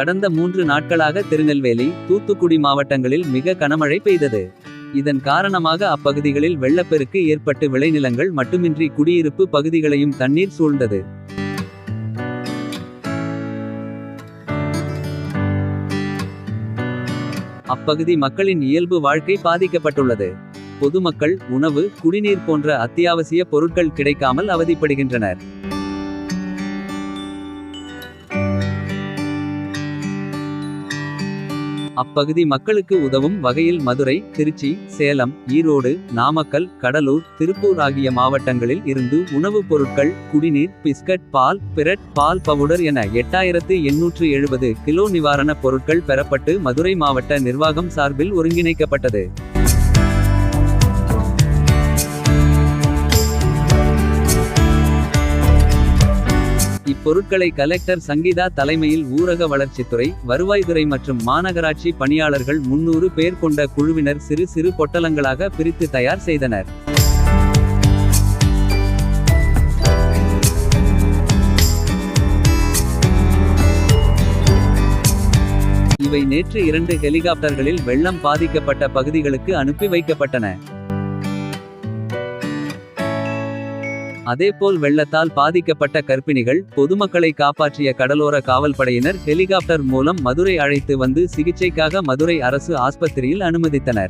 கடந்த மூன்று நாட்களாக திருநெல்வேலி தூத்துக்குடி மாவட்டங்களில் மிக கனமழை பெய்தது. இதன் காரணமாக அப்பகுதிகளில் வெள்ளப்பெருக்கு ஏற்பட்டு விளைநிலங்கள் மட்டுமின்றி குடியிருப்பு பகுதிகளையும் தண்ணீர் சூழ்ந்தது. அப்பகுதி மக்களின் இயல்பு வாழ்க்கை பாதிக்கப்பட்டுள்ளது. பொதுமக்கள் உணவு குடிநீர் போன்ற அத்தியாவசிய பொருட்கள் கிடைக்காமல் அவதிப்படுகின்றனர். அப்பகுதி மக்களுக்கு உதவும் வகையில் மதுரை திருச்சி சேலம் ஈரோடு நாமக்கல் கடலூர் திருப்பூர் ஆகிய மாவட்டங்களில் இருந்து உணவுப் பொருட்கள் குடிநீர் பிஸ்கட் பால் பிரெட் பால் பவுடர் என எட்டாயிரத்து எண்ணூற்று எழுபது கிலோ நிவாரணப் பொருட்கள் பெறப்பட்டு மதுரை மாவட்ட நிர்வாகம் சார்பில் ஒருங்கிணைக்கப்பட்டது. இப்பொருட்களை கலெக்டர் சங்கீதா தலைமையில் ஊரக வளர்ச்சித்துறை வருவாய்த்துறை மற்றும் மாநகராட்சி பணியாளர்கள் முன்னூறு பேர் கொண்ட குழுவினர் சிறு சிறு பொட்டலங்களாக பிரித்து தயார் செய்தனர். இவை நேற்று இரண்டு ஹெலிகாப்டர்களில் வெள்ளம் பாதிக்கப்பட்ட பகுதிகளுக்கு அனுப்பி வைக்கப்பட்டன. அதேபோல் வெள்ளத்தால் பாதிக்கப்பட்ட கர்ப்பிணிகள் பொதுமக்களை காப்பாற்றிய கடலோர காவல்படையினர் ஹெலிகாப்டர் மூலம் மதுரை அழைத்து வந்து சிகிச்சைக்காக மதுரை அரசு ஆஸ்பத்திரியில் அனுமதித்தனர்.